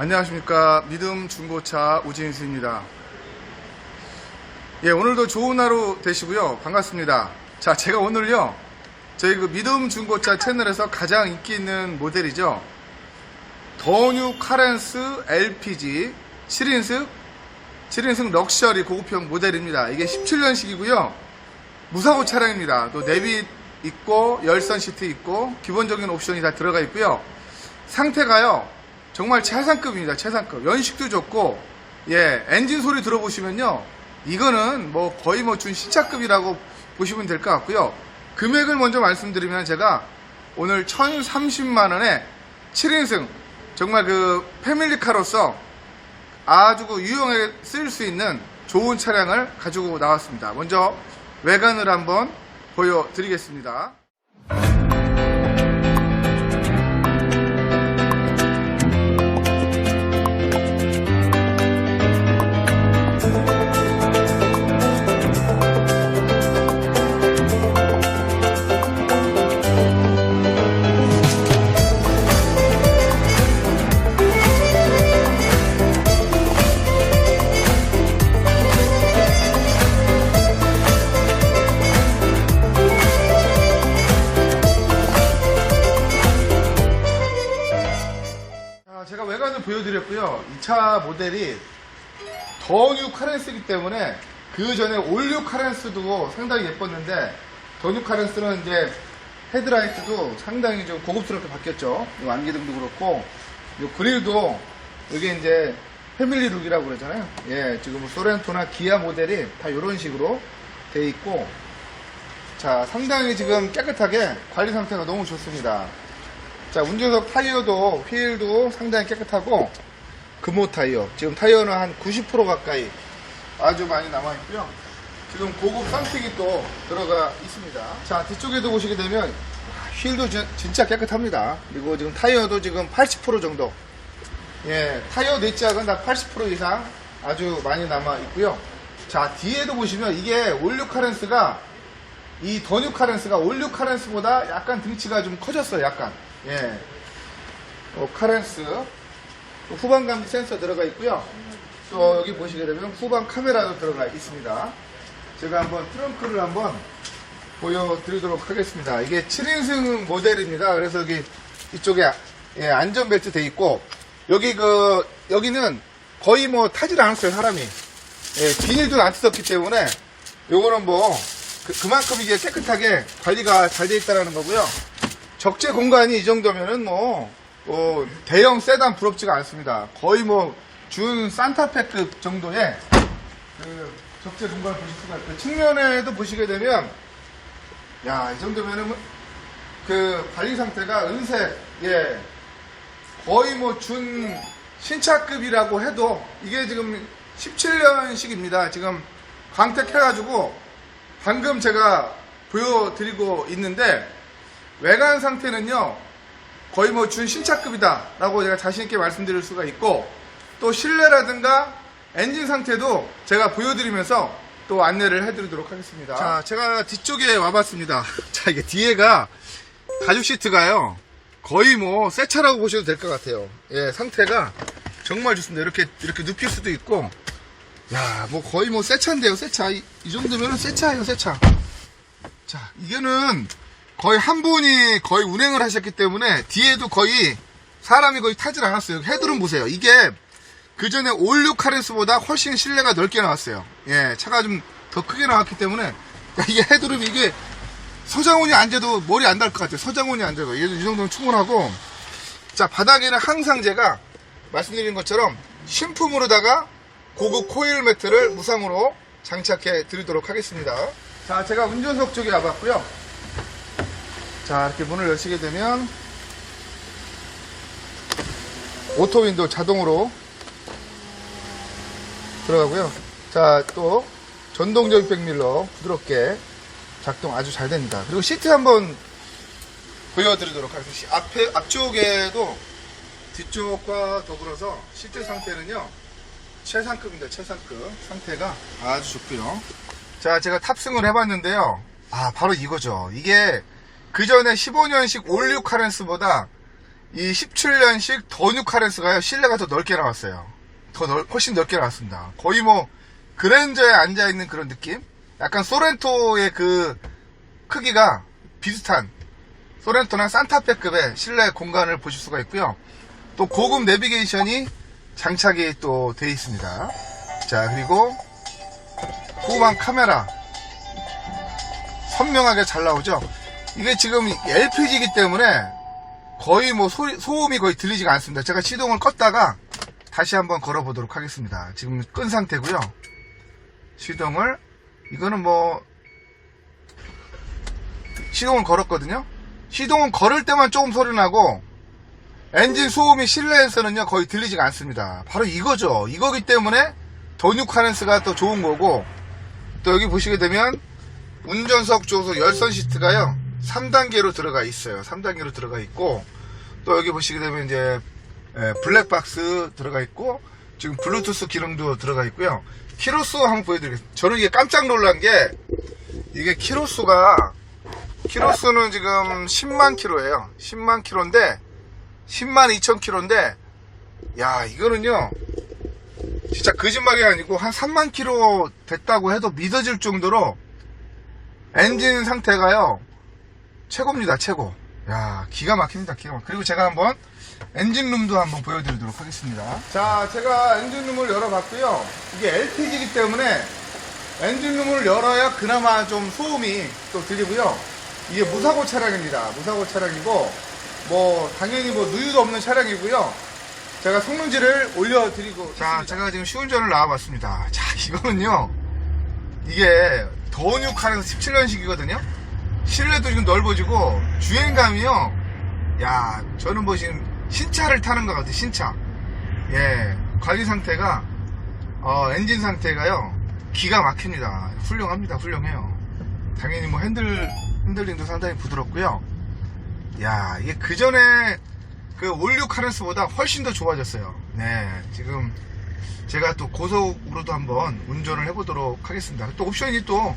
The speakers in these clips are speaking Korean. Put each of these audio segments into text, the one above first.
안녕하십니까. 믿음 중고차 우진수입니다. 예 오늘도 좋은 하루 되시고요. 반갑습니다. 자 제가 오늘요 저희 그 믿음 중고차 채널에서 가장 인기 있는 모델이죠. 더뉴 카렌스 LPG 7인승 7인승 럭셔리 고급형 모델입니다. 이게 17년식이고요. 무사고 차량입니다. 또 내비 있고 열선 시트 있고 기본적인 옵션이 다 들어가 있고요. 상태가요 정말 최상급입니다. 최상급. 연식도 좋고 예 엔진 소리 들어보시면요. 이거는 뭐 거의 뭐 준 신차급이라고 보시면 될 것 같고요. 금액을 먼저 말씀드리면 제가 오늘 1030만원에 7인승 정말 그 패밀리카로서 아주 그 유용하게 쓸 수 있는 좋은 차량을 가지고 나왔습니다. 먼저 외관을 한번 보여드리겠습니다 외관을 보여드렸고요. 이차 모델이 더뉴 카렌스이기 때문에 그 전에 올뉴 카렌스도 상당히 예뻤는데 더뉴 카렌스는 이제 헤드라이트도 상당히 좀 고급스럽게 바뀌었죠. 이 완기등도 그렇고 이 그릴도 이게 이제 패밀리 룩이라고 그러잖아요. 예, 지금 소렌토나 기아 모델이 다 이런 식으로 돼 있고 자 상당히 지금 깨끗하게 관리 상태가 너무 좋습니다. 자, 운전석 타이어도 휠도 상당히 깨끗하고 금호 타이어. 지금 타이어는 한 90% 가까이 아주 많이 남아 있고요. 지금 고급 쌍택이 또 들어가 있습니다. 자, 뒤쪽에도 보시게 되면 휠도 진- 진짜 깨끗합니다. 그리고 지금 타이어도 지금 80% 정도. 예, 타이어 내짝은 다 80% 이상 아주 많이 남아 있고요. 자, 뒤에도 보시면 이게 올류 카렌스가 이 더뉴 카렌스가 올류 카렌스보다 약간 등치가 좀 커졌어요, 약간. 예. 어, 카렌스. 또 후방 감지 센서 들어가 있고요. 또 여기 보시게 되면 후방 카메라도 들어가 있습니다. 제가 한번 트렁크를 한번 보여드리도록 하겠습니다. 이게 7인승 모델입니다. 그래서 여기 이쪽에 예, 안전벨트 돼 있고 여기 그 여기는 거의 뭐 타질 않았어요, 사람이. 예, 비닐도 안 뜯었기 때문에 요거는 뭐 그, 만큼 이게 깨끗하게 관리가 잘 돼 있다는 거고요. 적재 공간이 이 정도면은 뭐, 뭐 대형 세단 부럽지가 않습니다. 거의 뭐 준 산타페급 정도의 그 적재 공간을 보실 수가 있고 측면에도 보시게 되면 야 이 정도면은 그 관리 상태가 은색 예 거의 뭐 준 신차급이라고 해도 이게 지금 17년식입니다. 지금 광택해가지고 방금 제가 보여드리고 있는데 외관 상태는요 거의 뭐 준 신차급이다 라고 제가 자신있게 말씀드릴 수가 있고 또 실내라든가 엔진 상태도 제가 보여드리면서 또 안내를 해드리도록 하겠습니다. 자, 제가 뒤쪽에 와봤습니다. 자, 이게 뒤에가 가죽 시트가요. 거의 뭐 새 차라고 보셔도 될 것 같아요. 예, 상태가 정말 좋습니다. 이렇게 이렇게 눕힐 수도 있고, 야, 뭐 거의 뭐 새 차인데요, 새 차. 이, 이 정도면은 새 차예요, 새 차. 자, 이거는 거의 한 분이 거의 운행을 하셨기 때문에 뒤에도 거의 사람이 거의 타질 않았어요. 헤드룸 보세요. 이게 그 전에 올류 카렌스보다 훨씬 실내가 넓게 나왔어요. 예, 차가 좀 더 크게 나왔기 때문에 야, 이게 헤드룸이 이게 서장훈이 앉아도 머리 안 닿을 것 같아요. 서장훈이 앉아도 이 정도면 충분하고 자 바닥에는 항상 제가 말씀드린 것처럼 신품으로다가 고급 코일 매트를 무상으로 장착해 드리도록 하겠습니다. 자 제가 운전석 쪽에 와봤고요. 자 이렇게 문을 여시게 되면 오토 윈도우 자동으로 들어가고요. 자, 또 전동적 백밀러 부드럽게 작동 아주 잘 됩니다. 그리고 시트 한번 보여드리도록 하겠습니다. 앞에 앞쪽에도 뒤쪽과 더불어서 시트 상태는요 최상급입니다. 최상급 상태가 아주 좋고요. 자, 제가 탑승을 해봤는데요. 아, 바로 이거죠. 이게 그 전에 15년식 올류 카렌스보다 이 17년식 더뉴 카렌스가요 실내가 더 넓게 나왔어요. 더 넓, 훨씬 넓게 나왔습니다. 거의 뭐 그랜저에 앉아 있는 그런 느낌? 약간 소렌토의 그 크기가 비슷한 소렌토나 산타페급의 실내 공간을 보실 수가 있고요. 또 고급 내비게이션이 장착이 또 되어 있습니다. 자 그리고 후방 카메라 선명하게 잘 나오죠. 이게 지금 LPG이기 때문에 거의 뭐 소, 소음이 거의 들리지가 않습니다. 제가 시동을 껐다가 다시 한번 걸어보도록 하겠습니다. 지금 끈 상태고요. 시동을 이거는 뭐 시동을 걸었거든요. 시동은 걸을 때만 조금 소리 나고 엔진 소음이 실내에서는요 거의 들리지가 않습니다. 바로 이거죠. 이거기 때문에 더뉴 카렌스가 또 좋은 거고 또 여기 보시게 되면 운전석 쪽으로 열선 시트가요 3단계로 들어가 있어요. 3단계로 들어가 있고 또 여기 보시게 되면 이제 예, 블랙박스 들어가 있고 지금 블루투스 기능도 들어가 있고요. 키로수 한번 보여드리겠습니다. 저는 이게 깜짝 놀란 게 이게 키로수가 키로수는 지금 10만 킬로예요. 10만 킬로인데 10만 2천 킬로인데 야 이거는요 진짜 거짓말이 아니고 한 3만 킬로 됐다고 해도 믿어질 정도로 엔진 상태가요 최고입니다 최고. 야 기가 막힙니다 기가 막. 그리고 제가 한번 엔진룸도 한번 보여드리도록 하겠습니다. 자 제가 엔진룸을 열어봤고요. 이게 LPG이기 때문에 엔진룸을 열어야 그나마 좀 소음이 또 들리고요. 이게 무사고 차량입니다. 무사고 차량이고 뭐 당연히 뭐 누유도 없는 차량이고요. 제가 성능지를 올려드리고 자 제가 지금 시운전을 나와봤습니다. 자 이거는요. 이게 더뉴 카는 17년식이거든요. 실내도 지금 넓어지고 주행감이요. 야 저는 뭐 지금 신차를 타는 것 같아요 신차. 예 관리 상태가 어, 엔진 상태가요. 기가 막힙니다. 훌륭합니다 훌륭해요. 당연히 뭐 핸들 핸들링도 상당히 부드럽고요 야 이게 그 전에 그 올류 카렌스보다 훨씬 더 좋아졌어요. 네 지금 제가 또 고속으로도 한번 운전을 해보도록 하겠습니다. 또 옵션이 또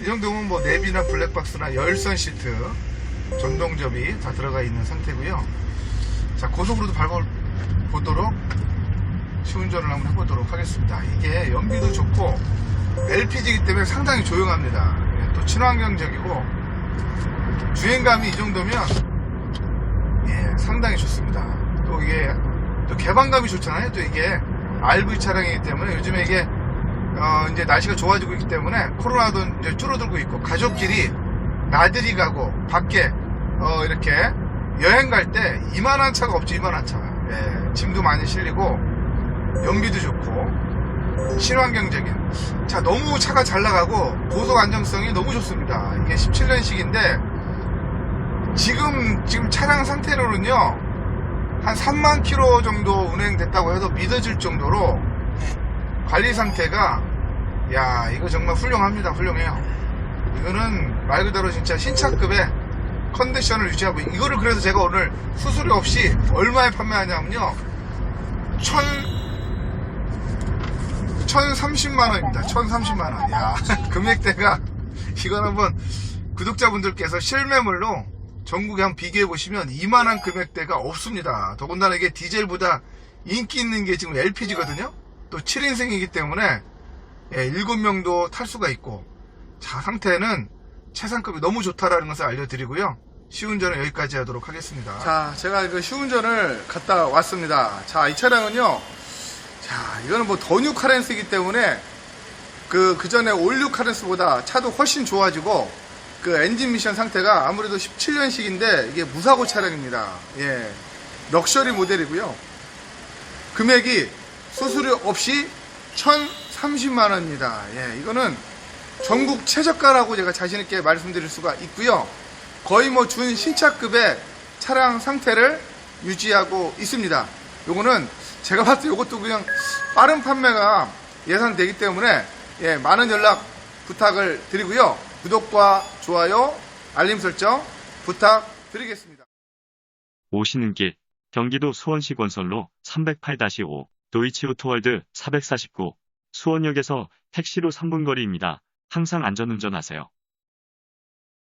이 정도면 뭐 내비나 블랙박스나 열선 시트 전동접이 다 들어가 있는 상태고요. 자 고속으로도 밟아보도록 시운전을 한번 해보도록 하겠습니다. 이게 연비도 좋고 LPG이기 때문에 상당히 조용합니다. 예, 또 친환경적이고 주행감이 이 정도면 예, 상당히 좋습니다. 또 이게 또 개방감이 좋잖아요. 또 이게 RV 차량이기 때문에 요즘에 이게 어, 이제 날씨가 좋아지고 있기 때문에 코로나도 이제 줄어들고 있고 가족끼리 나들이 가고 밖에 어, 이렇게 여행 갈 때 이만한 차가 없죠. 이만한 차. 예, 짐도 많이 실리고 연비도 좋고 친환경적인. 자 너무 차가 잘 나가고 고속 안정성이 너무 좋습니다. 이게 17년식인데 지금 지금 차량 상태로는요 한 3만 킬로 정도 운행됐다고 해도 믿어질 정도로 관리 상태가 야 이거 정말 훌륭합니다. 훌륭해요. 이거는 말 그대로 진짜 신차급의 컨디션을 유지하고 이거를 그래서 제가 오늘 수수료 없이 얼마에 판매하냐면요 천 1030만원입니다. 1030만원. 야 금액대가 이건 한번 구독자분들께서 실매물로 전국에 한번 비교해 보시면 이만한 금액대가 없습니다. 더군다나 이게 디젤보다 인기 있는 게 지금 LPG거든요. 또 7인승이기 때문에 예, 7명도 탈 수가 있고 자 상태는 최상급이 너무 좋다라는 것을 알려드리고요. 시운전은 여기까지 하도록 하겠습니다. 자 제가 그 시운전을 갔다 왔습니다. 자 이 차량은요 자 이거는 뭐 더뉴 카렌스이기 때문에 그, 그 전에 올뉴 카렌스보다 차도 훨씬 좋아지고 그 엔진 미션 상태가 아무래도 17년식인데 이게 무사고 차량입니다 예 럭셔리 모델이고요 금액이 수수료 없이 1030만 원입니다. 예, 이거는 전국 최저가라고 제가 자신 있게 말씀드릴 수가 있고요. 거의 뭐 준 신차급의 차량 상태를 유지하고 있습니다. 요거는 제가 봤을 때 이것도 그냥 빠른 판매가 예상되기 때문에 예, 많은 연락 부탁을 드리고요. 구독과 좋아요, 알림 설정 부탁드리겠습니다. 오시는 길 경기도 수원시 건설로 308-5 도이치오토월드 449 수원역에서 택시로 3분 거리입니다. 항상 안전운전하세요.